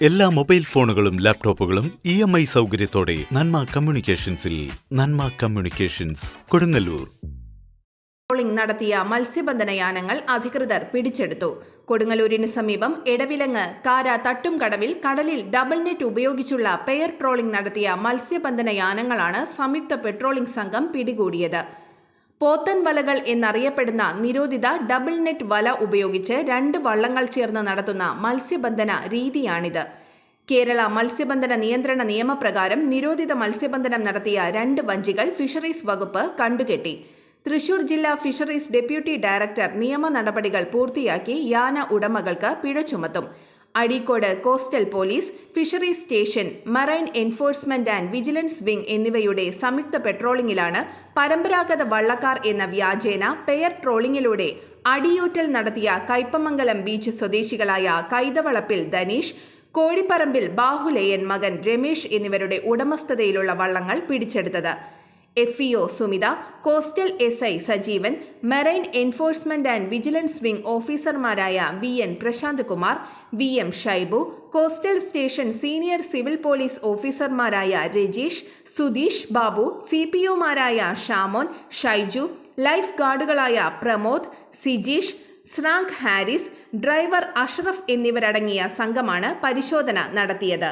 എല്ലാ മൊബൈൽ ഫോണുകളും ലാപ്ടോപ്പുകളും ഇ എം ഐ സൗകര്യത്തോടെ നന്മ കമ്മ്യൂണിക്കേഷൻസിൽ നന്മ കമ്മ്യൂണിക്കേഷൻസ് കൊടുങ്ങല്ലൂർ. ട്രോളിംഗ് നടത്തിയ മത്സ്യബന്ധന യാനങ്ങൾ അധികൃതർ പിടിച്ചെടുത്തു. കൊടുങ്ങല്ലൂരിന് സമീപം എടവിലങ്ങ് കാര തട്ടും കടവിൽ കടലിൽ ഡബിൾ നെറ്റ് ഉപയോഗിച്ചുള്ള പെയർ ട്രോളിംഗ് നടത്തിയ മത്സ്യബന്ധന യാനങ്ങളാണ് സംയുക്ത പെട്രോളിംഗ് സംഘം പിടികൂടിയത്. പോത്തൻ വലകൾ എന്നറിയപ്പെടുന്ന നിരോധിത ഡബിൾ നെറ്റ് വല ഉപയോഗിച്ച് രണ്ട് വള്ളങ്ങൾ ചേർന്ന് നടത്തുന്ന മത്സ്യബന്ധന രീതിയാണിത്. കേരള മത്സ്യബന്ധന നിയന്ത്രണ നിയമപ്രകാരം നിരോധിത മത്സ്യബന്ധനം നടത്തിയ രണ്ട് വഞ്ചികൾ ഫിഷറീസ് വകുപ്പ് കണ്ടുകെട്ടി. തൃശൂർ ജില്ലാ ഫിഷറീസ് ഡെപ്യൂട്ടി ഡയറക്ടർ നിയമ നടപടികൾ പൂർത്തിയാക്കി യാന ഉടമകൾക്ക് പിഴ ചുമത്തും. Azhikode coastal police fisheries station marine enforcement and vigilance wing എന്നിവയുടെ സംയുക്ത പെട്രോളിംഗിലാണ് പരമ്പരാഗത വള്ളക്കാർ എന്ന വ്യാജേന പെയർ ട്രോളിംഗിലൂടെ അടിയൂറ്റൽ നടത്തിയ കയ്പമംഗലം ബീച്ച് സ്വദേശികളായ കൈതവളപ്പിൽ ധനീഷ് കോഴിപ്പറമ്പിൽ ബാഹുലേയൻ മകൻ രമേശ് എന്നിവരുടെ ഉടമസ്ഥതയിലുള്ള വള്ളങ്ങൾ പിടിച്ചെടുത്തത്. F E O Sumitha coastal S I Sajeevan marine enforcement and vigilance wing ഓഫീസർമാരായ V N Prasanth Kumar V M Shaibu coastal station senior civil police ഓഫീസർമാരായ രജീഷ് സുധീഷ് ബാബു സി പി ഒമാരായ ഷാമോൻ ഷൈജു ലൈഫ് ഗാർഡുകളായ പ്രമോദ് സിജീഷ് സ്രാങ്ക് ഹാരിസ് ഡ്രൈവർ അഷ്റഫ് എന്നിവരടങ്ങിയ സംഘമാണ് പരിശോധന നടത്തിയത്.